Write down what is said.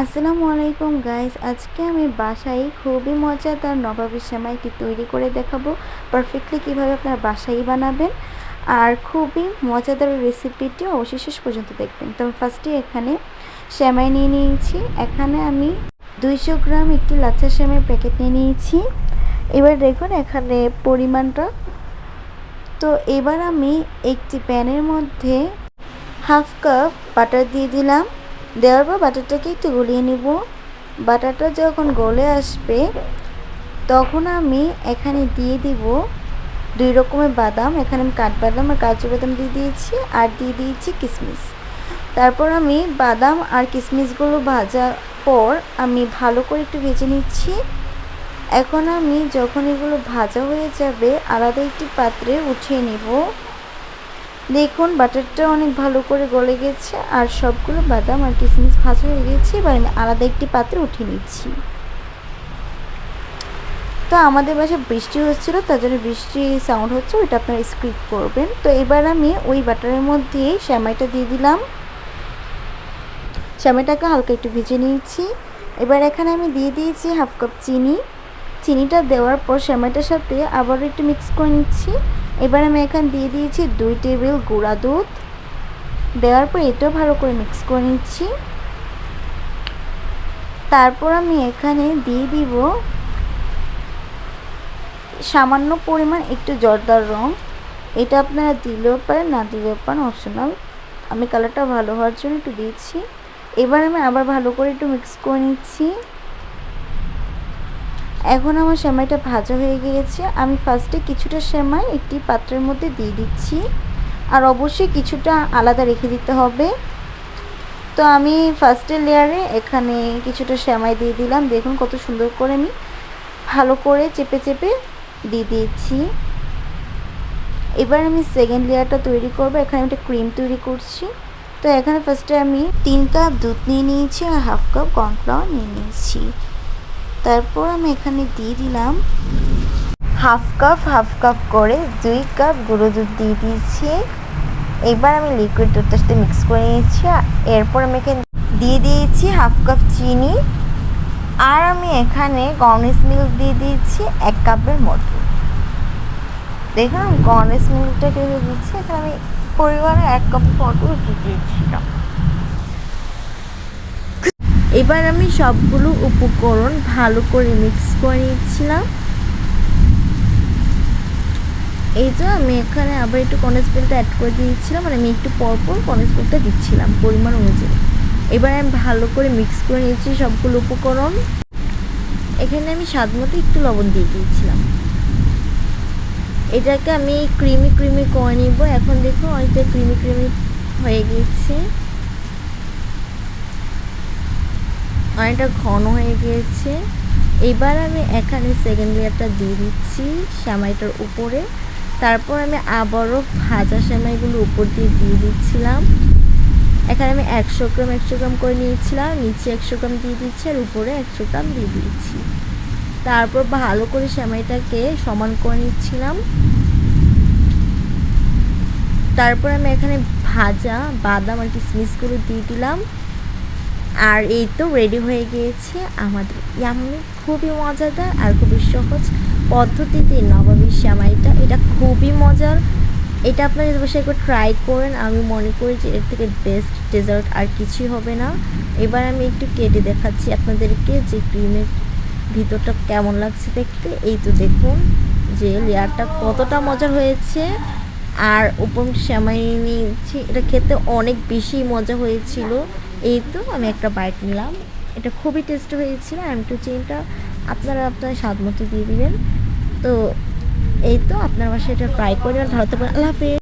আসসালামু আলাইকুম গাইস আজকে আমি বাসায় খুবই মজাদার নবাবের সেমাইটি তৈরি করে দেখাবো পারফেক্টলি কীভাবে আপনার বাসায় বানাবেন, আর খুবই মজাদার রেসিপিটি অবশ্যই শেষ পর্যন্ত দেখবেন। তো ফার্স্টে এখানে সেমাই নিয়ে নিয়েছি, এখানে আমি দুইশো গ্রাম একটি লাচ্ছা সেমাইয়ের প্যাকেট নিয়ে নিয়েছি। এবার দেখুন এখানে পরিমাণটা। তো এবার আমি একটি প্যানের মধ্যে হাফ কাপ বাটার দিয়ে দিলাম। দেওয়ার পর বাটারটাকে একটু গলিয়ে নিব। বাটারটা যখন গলে আসবে, তখন আমি এখানে দিয়ে দিব দুই রকমের বাদাম। এখানে আমি কাঠবাদাম আর কাজু বাদাম দিয়ে দিয়েছি আর দিয়ে দিয়েছি কিশমিশ তারপর আমি বাদাম আর কিশমিশগুলো ভাজার পর আমি ভালো করে একটু ভেজে নিচ্ছি। এখন আমি যখন এগুলো ভাজা হয়ে যাবে, আলাদা একটি পাত্রে উঠিয়ে নেব। দেখুন, বাটারটা অনেক ভালো করে গলে গেছে আর সবগুলো বাদাম আর কিশমিশ ভাজা হয়ে গেছে। এবার আমি আলাদা একটি পাত্রে উঠিয়ে নিচ্ছি। তো আমাদের বাসায় বৃষ্টি হচ্ছিল, তার জন্য বৃষ্টি সাউন্ড হচ্ছে, ওইটা আপনারা স্ক্রিপ করবেন। তো এবার আমি ওই বাটারের মধ্যে শ্যামাইটা দিয়ে দিলাম। শ্যামাইটাকে হালকা একটু ভেজে নিয়েছি। এবার এখানে আমি দিয়ে দিয়েছি হাফ কাপ চিনি। চিনিটা দেওয়ার পর শ্যামাইটার সাথে আবারও একটু মিক্স করে নিচ্ছি। এবার আমি এখানে দিয়ে দিয়েছি দুই টেবিল গুঁড়া দুধ। দেওয়ার পর এটাও ভালো করে মিক্স করে নিচ্ছি। তারপর আমি এখানে দিয়ে দিব সামান্য পরিমাণ একটু জর্দার রং। এটা আপনারা দিলেও পারেন, না দিলেও পারেন অপশনাল আমি কালারটা ভালো হওয়ার জন্য একটু দিয়েছি এবার আমি আবার ভালো করে একটু মিক্স করে নিচ্ছি। এখন আমার সেমাইটা ভাজা হয়ে গিয়েছে। আমি ফার্স্টে কিছুটা সেমাই একটি পাত্রের মধ্যে দিয়ে দিচ্ছি। আর অবশ্যই কিছুটা আলাদা রেখে দিতে হবে। তো আমি ফার্স্টের লেয়ারে এখানে কিছুটা সেমাই দিয়ে দিলাম। দেখুন কত সুন্দর করে আমি ভালো করে চেপে চেপে দিয়ে দিয়েছি। এবার আমি সেকেন্ড লেয়ারটা তৈরি করব। এখানে আমি একটা ক্রিম তৈরি করছি। তো এখানে ফার্স্টে আমি তিন কাপ দুধ নিয়ে নিয়েছি আর হাফ কাপ কর্নফ্লাওয়ার নিয়ে নিয়েছি। তারপর আমি এখানে দিয়ে দিলাম হাফ কাপ হাফ কাপ করে দুই কাপ গুঁড়ো দুধ দিয়ে দিয়েছি। এবার আমি লিকুইড দুধটার সাথে মিক্স করে নিয়েছি এরপর আমি এখানে দিয়ে দিয়েছি হাফ কাপ চিনি। আর আমি এখানে কর্নেস মিল্ক দিয়ে দিয়েছি এক কাপের মতো। দেখুন কর্নেস মিল্কটা কীভাবে দিচ্ছি? এখানে আমি পরিবারে এক কাপ মতো দিয়ে দিয়েছিলাম। এবার আমি সবগুলো উপকরণ ভালো করে মিক্স করে নিচ্ছিলাম। এই যে আমি এখানে আবার একটু কনস্পেলটা অ্যাড করে দিয়েছিলাম মানে আমি একটু পরপর কনস্পেলটা দিচ্ছিলাম পরিমাণ অনুযায়ী। এবার আমি ভালো করে মিক্স করে নিয়েছি সবগুলো উপকরণ। এখানে আমি স্বাদ মতো একটু লবণ দিয়ে দিয়েছিলাম। এটাকে আমি ক্রিমি ক্রিমি করে নিব। এখন দেখো অনেকটা ক্রিমি ক্রিমি হয়ে গিয়েছে। অনেকটা ঘন হয়ে গিয়েছে। এবার আমি এখানে সেকেন্ড লেয়ারটা দিয়ে দিচ্ছি সেমাইটার উপরে। তারপর আমি আবারও ভাজা সেমাইগুলো উপর দিয়ে দিয়ে দিচ্ছিলাম। এখানে আমি একশো গ্রাম একশো গ্রাম করে নিয়েছিলাম, নিচে একশো গ্রাম দিয়ে দিচ্ছি আর উপরে একশো গ্রাম দিয়ে দিচ্ছি। তারপর ভালো করে সেমাইটাকে সমান করে নিচ্ছিলাম। তারপর আমি এখানে ভাজা বাদাম আর কিশমিশগুলো দিয়ে দিলাম। আর এই তো রেডি হয়ে গিয়েছে আমাদের। ইয়ামি খুবই মজাদার আর খুবই সহজ পদ্ধতিতে নবাবী শ্যামাইটা। এটা খুবই মজার। এটা আপনারা যদি বসে একবার ট্রাই করেন, আমি মনে করি যে এর থেকে বেস্ট ডেজার্ট আর কিছুই হবে না। এবার আমি একটু কেটে দেখাচ্ছি আপনাদেরকে যে ক্রিমের ভিতরটা কেমন লাগছে দেখতে। এই তো দেখুন যে লেয়ারটা কতটা মজার হয়েছে। আর উপর শ্যামাই নিয়েছি এটা খেতে অনেক বেশি মজা হয়েছিল। এই তো আমি একটা বাইট নিলাম। এটা খুবই টেস্ট হয়েছিল আর একটু চিনিটা আপনারা আপনার স্বাদ মতো দিয়ে দিবেন। তো এই তো আপনার বাসায় এটা ট্রাই করে ধরতে পারেন আল্লাহ হাফেজ।